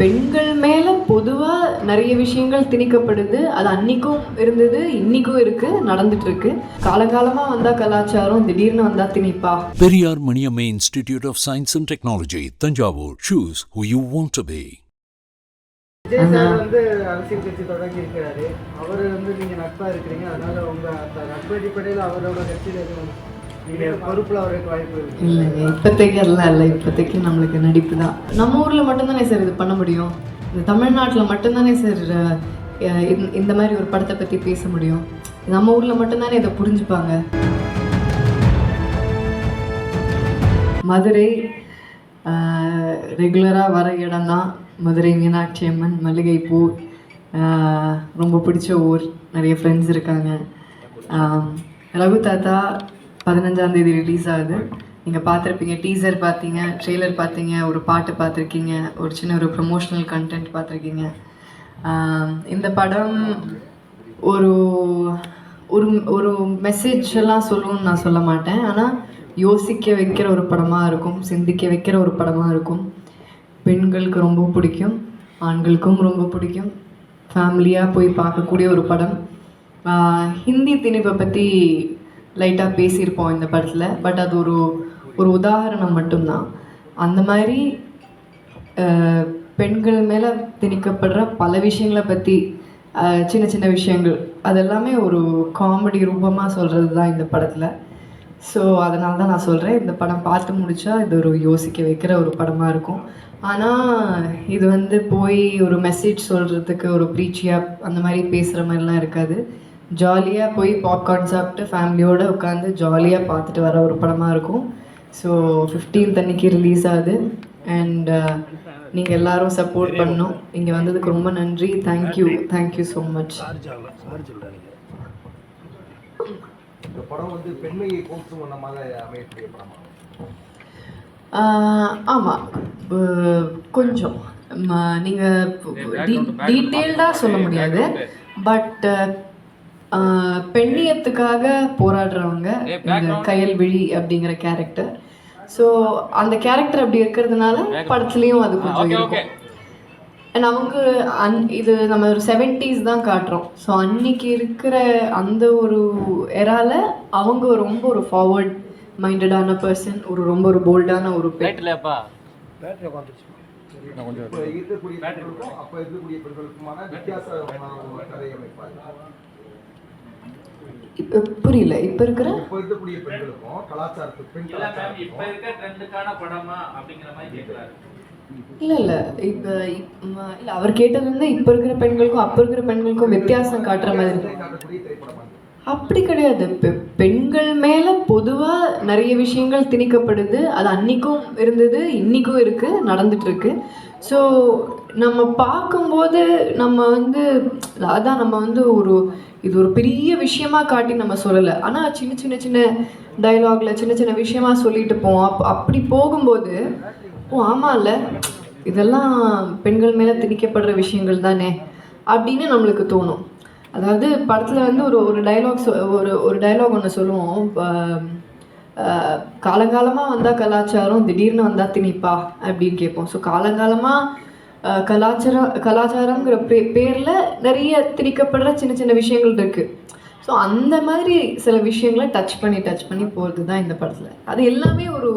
பெண்கள் மேல பொதுவா நிறைய விஷயங்கள் திணிக்கப்படுது. அது அன்னைக்கும் இருந்தது இன்னைக்கும் இருக்கு நடந்துட்டு இருக்கு. காலகாலமா வந்தா கலாச்சாரம் திடீர்னு வந்தா திணிப்பா. Periyar Maniammai institute of science and technology Thanjavur. Choose who you want to be. Vijay sir வந்து அரசியல் கட்சி தொடங்கி இருக்கிறாரு அவர் வந்து நீங்க நட்பா இருக்கிறீங்க. அதனால உங்க அந்த நட்பு அடிப்படையில் அவரோட கட்சியில எதுவும் நீங்க வாய்ப்பு இல்லைங்க இப்போதைக்கு அதெல்லாம் இல்லை இப்போதைக்கு நம்மளுக்கு நடிப்பு தான். நம்ம ஊரில் மட்டும்தானே சார் இது பண்ண முடியும்? இந்த தமிழ்நாட்டில் மட்டும்தானே சார் இந்த- இந்த மாதிரி ஒரு படத்தை பற்றி பேச முடியும்? நம்ம ஊரில் மட்டும்தானே இதை புரிஞ்சுப்பாங்க? மதுரை ரெகுலராக வர இடம் தான். மதுரை மீனாட்சி அம்மன் மல்லிகைப்பூ ரொம்ப பிடிச்ச ஊர். நிறைய ஃப்ரெண்ட்ஸ் இருக்காங்க. ரகு தாத்தா பதினஞ்சாந்தேதி ரிலீஸ் ஆகுது. நீங்கள் பார்த்துருப்பீங்க டீசர் பார்த்தீங்க ட்ரெய்லர் பார்த்தீங்க ஒரு பாட்டு பார்த்துருக்கீங்க ஒரு சின்ன ஒரு ப்ரொமோஷ்னல் கண்டென்ட் பார்த்துருக்கீங்க. இந்த படம் ஒரு ஒரு ஒரு மெசேஜ் எல்லாம் சொல்லணும்னு நான் சொல்ல மாட்டேன். ஆனால் யோசிக்க வைக்கிற ஒரு படமாக இருக்கும் சிந்திக்க வைக்கிற ஒரு படமாக இருக்கும். பெண்களுக்கு ரொம்ப பிடிக்கும் ஆண்களுக்கும் ரொம்ப பிடிக்கும். ஃபேமிலியாக போய் பார்க்கக்கூடிய ஒரு படம். ஹிந்தி திணிப்பை பற்றி லைட்டாக பேசியிருப்போம் இந்த படத்தில். பட் அது ஒரு ஒரு உதாரணம் மட்டும்தான். அந்த மாதிரி பெண்கள் மேலே திணிக்கப்படுற பல விஷயங்களை பற்றி சின்ன சின்ன விஷயங்கள் அதெல்லாமே ஒரு காமெடி ரூபமாக சொல்கிறது தான் இந்த படத்தில். ஸோ அதனால தான் நான் சொல்கிறேன் இந்த படம் பார்த்து முடித்தா இது ஒரு யோசிக்க வைக்கிற ஒரு படமாக இருக்கும். ஆனால் இது வந்து போய் ஒரு மெசேஜ் சொல்கிறதுக்கு ஒரு ப்ரீச்சியாக அந்த மாதிரி பேசுகிற மாதிரிலாம் இருக்காது. ஜாலியாக போய் பாப்கார்ன் சாப்பிட்டு ஃபேமிலியோடு உட்காந்து ஜாலியாக பார்த்துட்டு வர ஒரு படமாக இருக்கும். ஸோ 15th அன்னைக்கு ரிலீஸ் ஆகுது. அண்ட் நீங்கள் எல்லாரும் சப்போர்ட் பண்ணணும். இங்கே வந்ததுக்கு ரொம்ப நன்றி. தேங்க்யூ தேங்க்யூ ஸோ மச் இந்த படம் வந்து பெண்மையை போற்றும் வண்ணமாக அமையக்கூடிய படமா? ஆமாம் கொஞ்சம். நீங்கள் டீட்டெயில்டாக சொல்ல முடியாது. பட் பெண்ணியத்துக்காக போராடுறவங்க இந்த கயல்விழி அப்படிங்கிற கேரக்டர் ஸோ அந்த கேரக்டர் அப்படி இருக்கிறதுனால படத்துலேயும் அது கொஞ்சம் இருக்கும். அண்ட் அவங்க அன் இது நம்ம ஒரு செவன்ட்டீஸ் தான் காட்டுறோம். ஸோ அன்னைக்கு இருக்கிற அந்த ஒரு எரால அவங்க ரொம்ப ஒரு ஃபார்வர்ட் மைண்டடான பர்சன் ஒரு ரொம்ப ஒரு போல்டான ஒரு பெண். இப்போ இருக்கக்கூடிய பெண்களுக்கும் அப்ப இருக்கக்கூடிய பெண்களுக்குமான வித்தியாசமான ஒரு கதை அமைப்பாங்க இப்போ புரியல. இப்போ இருக்கிற இப்போ இருக்கக்கூடிய பெண்களுக்கும் கலாச்சாரத்துக்கு இப்ப இருக்க ட்ரெண்டுக்கான படமா அப்படிங்கிற மாதிரி கேக்குறாரு. இல்லை இல்லை. இப்போ இல்லை அவர் கேட்டது வந்து இப்போ இருக்கிற பெண்களுக்கும் அப்போ இருக்கிற பெண்களுக்கும் வித்தியாசம் காட்டுற மாதிரி அப்படி கிடையாது. பெ- பெண்கள் மேல பொதுவா நிறைய விஷயங்கள் திணிக்கப்படுது. அது அன்னைக்கும் இருந்தது இன்னைக்கும் இருக்கு நடந்துட்டு இருக்கு. ஸோ நம்ம பார்க்கும்போது நம்ம வந்து அதான் நம்ம வந்து ஒரு இது ஒரு பெரிய விஷயமா காட்டி நம்ம சொல்லலை. ஆனால் சின்ன சின்ன சின்ன டைலாகில் சின்ன சின்ன விஷயமா சொல்லிட்டு போவோம். அப் அப்படி போகும்போது ஓ ஆமாம்ல இதெல்லாம் பெண்கள் மேலே திணிக்கப்படுற விஷயங்கள் தானே? அப்படின்னு நம்மளுக்கு தோணும். அதாவது படத்தில் வந்து ஒரு ஒரு டைலாக் ஒரு ஒரு டைலாக் ஒன்று சொல்லுவோம். காலங்காலமாக வந்தால் கலாச்சாரம் திடீர்னு வந்தால் திணிப்பா அப்படின்னு கேட்போம். ஸோ காலங்காலமாக கலாச்சாரம் கலாச்சாரங்கிற பே பேரில் நிறைய திணிக்கப்படுற சின்ன சின்ன விஷயங்கள் இருக்குது ஸோ அந்த மாதிரி சில விஷயங்களை டச் பண்ணி டச் பண்ணி போகிறது தான் இந்த படத்தில். அது எல்லாமே ஒரு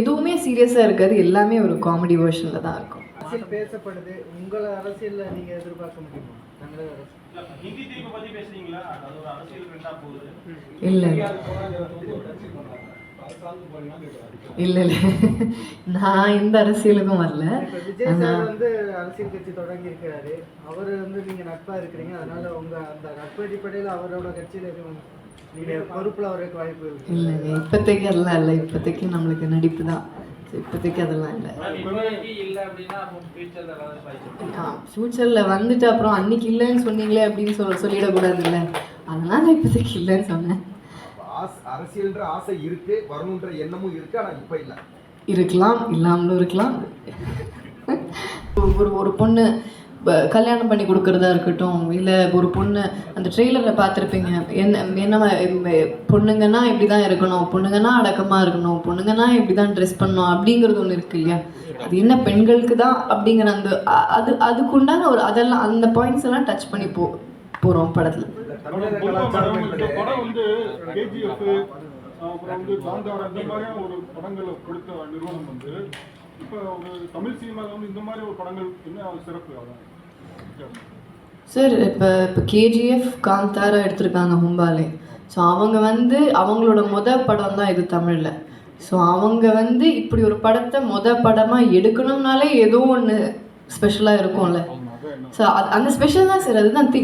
எதுவுமே சீரியஸாக இருக்காது. எல்லாமே ஒரு காமெடி வேர்ஷனில் தான் இருக்கும். அரசியல் பேசப்படுது உங்களை அரசியல்ல நீங்க எதிர்பார்க்க முடியுமா? தமிழக அரசியல் இல்லை இல்லை. இல்லை நான் எந்த அரசியலுக்கும் வரல. விஜய் சார் வந்து அரசியல் கட்சி தொடங்கி இருக்கிறாரு அவர் வந்து நீங்க நட்பா இருக்கிறீங்க. அதனால உங்க அந்த நட்பு அடிப்படையில் அவரோட கட்சியில பொறுப்புல அவருக்கு வாய்ப்பு இல்லைங்க இப்போதைக்கு அதெல்லாம் இல்லை. இப்போதைக்கு நம்மளுக்கு நடிப்பு தான். இப்போதைக்கு அதெல்லாம் இல்லை அப்போ ஃபியூச்சர்ல வந்துட்டு அப்புறம் அன்னைக்கு இல்லைன்னு சொன்னீங்களே அப்படின்னு சொல்ல சொல்லிடக்கூடாதுல்ல. அதனால இப்போதைக்கு இல்லைன்னு சொன்னேன். ஆசை அரசியல்ன்ற ஆசை இருக்கு வரணுன்ற எண்ணமும் இருக்கு ஆனா இப்ப இல்ல. இருக்கலாம் இல்லாமலும் இருக்கலாம். ஒரு ஒரு பொண்ணு கல்யாணம் பண்ணி கொடுக்கறதா இருக்கட்டும் இல்லை ஒரு பொண்ணு அந்த ட்ரெய்லரில் பார்த்துருப்பீங்க. என்ன என்ன பொண்ணுங்கன்னா இப்படி தான் இருக்கணும் பொண்ணுங்கன்னா அடக்கமாக இருக்கணும் பொண்ணுங்கன்னா இப்படி தான் ட்ரெஸ் பண்ணணும் அப்படிங்கிறது ஒன்று இருக்கு இல்லையா? அது என்ன பெண்களுக்கு தான் அப்படிங்கிற அந்த அது அதுக்குண்டான ஒரு அதெல்லாம் அந்த பாயிண்ட்ஸ் எல்லாம் டச் பண்ணி போ போகிறோம் படத்தில். படம் வந்து கேஜிஎஃப் அப்புறம் வந்து இந்த மாதிரியான ஒரு படங்களை கொடுத்த நிறுவனம் வந்து இப்போ ஒரு தமிழ் சினிமாவில் வந்து இந்த மாதிரி ஒரு படங்கள் என்ன சிறப்பு? அதான் சார் இப்போ இப்போ கேஜிஎஃப் காந்தாரா எடுத்திருக்காங்க ஹும்பாலே ஸோ அவங்க வந்து அவங்களோட முத படம் தான் இது தமிழில். ஸோ அவங்க வந்து இப்படி ஒரு படத்தை முத படமாக எடுக்கணும்னாலே ஏதோ ஒன்று ஸ்பெஷலாக இருக்கும்ல. ஸோ அது அந்த ஸ்பெஷல் தான் சார் அதுதான் தி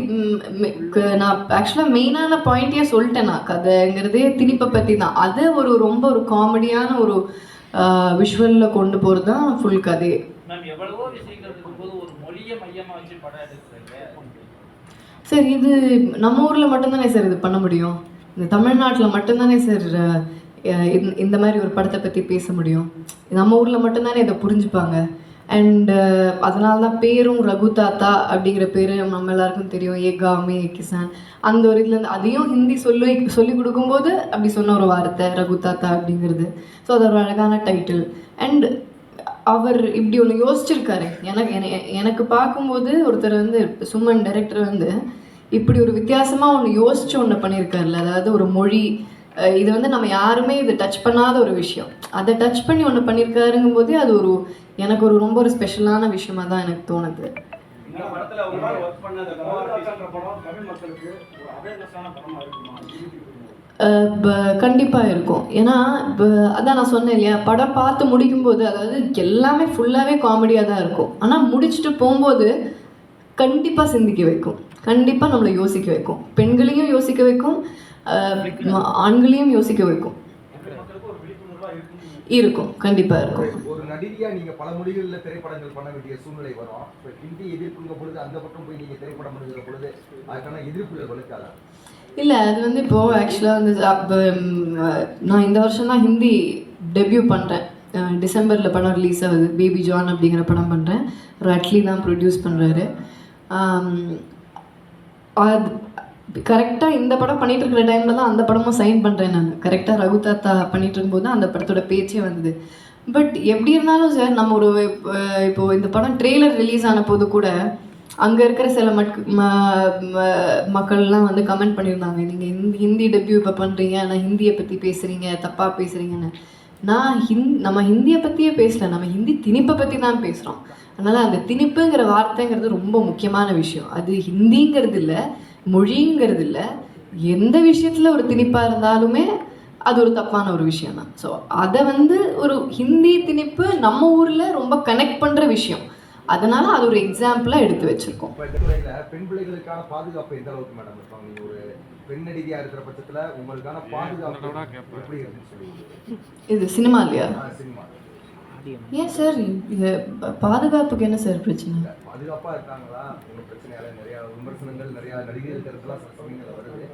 நான் ஆக்சுவலாக மெயினான பாயிண்ட்டே சொல்லிட்டேன் நான். கதைங்கிறதே திணிப்பை பற்றி தான் அது ஒரு ரொம்ப ஒரு காமெடியான ஒரு விஷுவலில் கொண்டு போகிறது தான் ஃபுல் கதையே மேம் எவ்வளவோ விஷயங்கள் இருக்கும்போது ஒரு மொழியை மையமா வச்சு படம் எடுக்கிறீங்க? சார் இது நம்ம ஊரில் மட்டும்தானே சார் இது பண்ண முடியும்? இந்த தமிழ்நாட்டில் மட்டும்தானே சார் இந்த- இந்த மாதிரி ஒரு படத்தை பற்றி பேச முடியும்? நம்ம ஊரில் மட்டும்தானே இதை புரிஞ்சுப்பாங்க? அண்டு அதனால தான் பேரும் ரகு தாத்தா அப்படிங்கிற பேர் நம்ம எல்லாருக்கும் தெரியும். ஏ காமே ஏ கிசான். அந்த ஒரு இதுலேருந்து அதையும் ஹிந்தி சொல்லி சொல்லி கொடுக்கும்போது அப்படி சொன்ன ஒரு வார்த்தை ரகு தாத்தா அப்படிங்கிறது. ஸோ அது ஒரு அழகான டைட்டில் அண்ட் அவர் இப்படி ஒன்று யோசிச்சிருக்காரு. எனக்கு எனக்கு பார்க்கும்போது ஒருத்தர் வந்து சுமன் டைரக்டர் வந்து இப்படி ஒரு வித்தியாசமாக ஒன்று யோசிச்சு ஒன்று பண்ணியிருக்காருல்ல. அதாவது ஒரு மொழி இது வந்து நம்ம யாருமே இது டச் பண்ணாத ஒரு விஷயம். அதை டச் பண்ணி ஒன்று பண்ணியிருக்காருங்கும் போதே அது ஒரு எனக்கு ஒரு ரொம்ப ஒரு ஸ்பெஷலான விஷயமா தான் எனக்கு தோணுது. ஒர்க் பண்ண தமிழ் மக்களுக்கு இருக்குமா கண்டிப்பாக இருக்கும். ஏன்னா இப்போ அதான் நான் சொன்னேன் இல்லையா படம் பார்த்து முடிக்கும்போது அதாவது எல்லாமே ஃபுல்லாகவே காமெடியாக தான் இருக்கும். ஆனால் முடிச்சுட்டு போகும்போது கண்டிப்பாக சிந்திக்க வைக்கும். கண்டிப்பாக நம்மளை யோசிக்க வைக்கும். பெண்களையும் யோசிக்க வைக்கும். ஆண்களையும் யோசிக்க வைக்கும். இருக்கும். கண்டிப்பாக இருக்கும். ஒரு நடிகையா நீங்க பல மொழிகள்ல திரைப்படங்கள் பண்ண வேண்டிய சூழ்நிலை வரும். இப்ப ஹிந்தி எதிர்ப்புங்க பொழுது அந்த பக்கம் போய் நீங்க திரைப்படம் பண்ணுகிற பொழுது அதுக்கான எதிர்ப்புகள் வலுக்காதா? இல்லை அது வந்து இப்போது ஆக்சுவலாக வந்து அப்போ நான் இந்த வருஷம் தான் ஹிந்தி டெபியூ பண்ணுறேன் டிசம்பரில் படம் ரிலீஸ் ஆகுது பேபி ஜான் அப்படிங்கிற படம் பண்ணுறேன் ரட்லி தான் ப்ரொடியூஸ் பண்ணுறாரு அது கரெக்டாக இந்த படம் பண்ணிகிட்டு இருக்கிற டைமில் தான் அந்த படமும் சைன் பண்ணுறேன் நான். கரெக்டாக ரகு தாத்தா பண்ணிகிட்டு இருக்கும்போது அந்த படத்தோட பேச்சே வந்தது. பட் எப்படி இருந்தாலும் சார் நம்ம ஒரு இப்போது இப்போ இந்த படம் ட்ரெய்லர் ரிலீஸ் ஆன போது கூட அங்கே இருக்கிற சில மட் ம- மக்கள்லாம் வந்து கமெண்ட் பண்ணியிருந்தாங்க. நீங்கள் ஹிந்தி ஹிந்தி டெபியூ இப்போ பண்ணுறீங்க ஆனால் ஹிந்தியை பற்றி பேசுகிறீங்க தப்பாக பேசுகிறீங்கன்னு நான் ஹிந் நம்ம ஹிந்தியை பற்றியே பேசல. நம்ம ஹிந்தி திணிப்பை பற்றி தான் பேசுகிறோம் அதனால் அந்த திணிப்புங்கிற வார்த்தைங்கிறது ரொம்ப முக்கியமான விஷயம். அது ஹிந்திங்கிறது இல்லை மொழிங்கிறது இல்லை எந்த விஷயத்தில் ஒரு திணிப்பாக இருந்தாலுமே அது ஒரு தப்பான ஒரு விஷயம் தான். ஸோ அதை வந்து ஒரு ஹிந்தி திணிப்பு நம்ம ஊரில் ரொம்ப கனெக்ட் பண்ணுற விஷயம். அதனால அது ஒரு எக்ஸாம்பிளாக எடுத்து வச்சுருக்கோம். பெண் பிள்ளைகளுக்கான பாதுகாப்பு எந்த அளவுக்கு மேடம் இருப்பாங்க நீங்க ஒரு பெண் நடிகையா இருக்கிற பட்சத்துல உங்களுக்கான பாதுகாப்பு எப்படி இருக்குன்னு இது சினிமா இல்லையா? சினிமா. ஏன் சார் இது பாதுகாப்புக்கு என்ன சார் பிரச்சனை? இல்ல, பாதுகாப்பா இருக்காங்களா? ஒன்றும் பிரச்சனையால நிறைய விமர்சனங்கள் நிறைய சில சமயங்கள்ல வருது.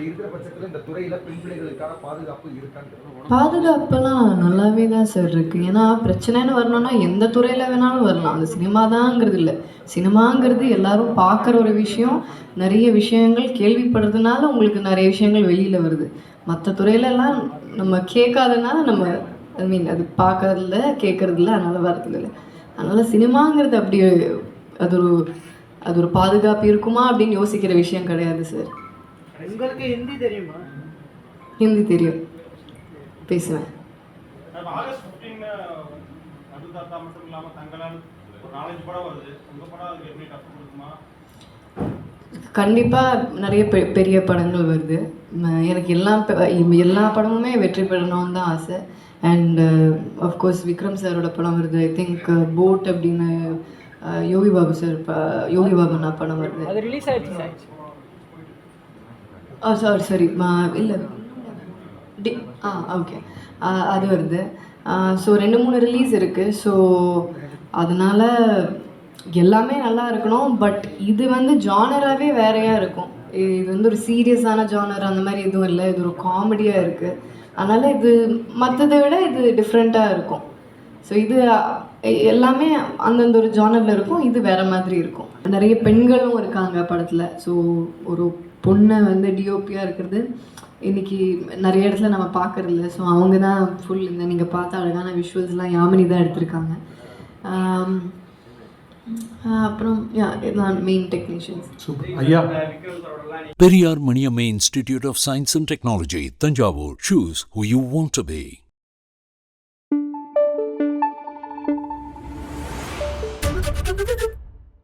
அப்படி இருக்கிற இந்த பெண் பிள்ளைகளுக்கான பாதுகாப்பு இருக்கான்னு பாதுகாப்பெல்லாம் நல்லாவே தான் சார் இருக்குது ஏன்னா பிரச்சனைன்னு வரணும்னா எந்த துறையில் வேணாலும் வரலாம். அது சினிமா தாங்கிறது இல்லை. சினிமாங்கிறது எல்லாரும் பார்க்குற ஒரு விஷயம். நிறைய விஷயங்கள் கேள்விப்படுறதுனால உங்களுக்கு நிறைய விஷயங்கள் வெளியில் வருது. மற்ற துறையிலலாம் நம்ம கேட்காதனால நம்ம ஐ மீன் அது பார்க்கறதில்ல கேட்கறதில்ல அதனால் வரதில்லை அதனால் சினிமாங்கிறது அப்படி அது ஒரு அது ஒரு பாதுகாப்பு இருக்குமா அப்படின்னு யோசிக்கிற விஷயம் கிடையாது சார் உங்களுக்கு ஹிந்தி தெரியுமா? ஹிந்தி தெரியும். பேசுவேன். இப்போ ஆகஸ்ட் ஃபிஃப்டீன் அது தாத்தா மட்டும் இல்லாமல் தங்களால் ஒரு நாலஞ்சு படம் வருது. உங்க படம் அதுக்கு எப்படி டஃப் கொடுக்குமா கண்டிப்பாக நிறைய பெ பெரிய படங்கள் வருது. எனக்கு எல்லா எல்லா படமுமே வெற்றி பெறணும்னு தான் ஆசை. அண்ட் அஃப்கோர்ஸ் விக்ரம் சாரோட படம் வருது. ஐ திங்க் போட் அப்படின்னு அஹ், யோகி பாபு சார் ப- யோகி பாபுனா படம் வருது. அது ரிலீஸ் ஆயிடுச்சு ஓ ஆ சாரி சாரி இல்லை. டி ஆ ஓகே அது வருது. ஸோ ரெண்டு மூணு ரிலீஸ் இருக்குது ஸோ அதனால் எல்லாமே நல்லா இருக்கணும். பட் இது வந்து ஜானராகவே வேறையாக இருக்கும். இது வந்து ஒரு சீரியஸான ஜானர் அந்த மாதிரி எதுவும் இல்லை. இது ஒரு காமெடியாக இருக்குது அதனால் இது மற்றதை விட இது டிஃப்ரெண்ட்டாக இருக்கும். ஸோ இது எல்லாமே அந்தந்த ஒரு ஜானரில் இருக்கும். இது வேறு மாதிரி இருக்கும். நிறைய பெண்களும் இருக்காங்க படத்தில். ஸோ ஒரு பொண்ணை வந்து டிஓபியாக இருக்கிறது. இன்னைக்கு நிறைய இடத்துல நம்ம பார்க்கறதில்ல. ஸோ அவங்க தான் ஃபுல் இந்த நீங்கள் பார்த்த அழகான விஷுவல்ஸ்லாம் யாமினி தான் எடுத்திருக்காங்க. அப்புறம் மெயின் டெக்னீஷியன்ஸ் ஐயா Vikram சாரோடலாம் Periyar Maniamma Institute of Science and Technology, Tanjavur. Choose who you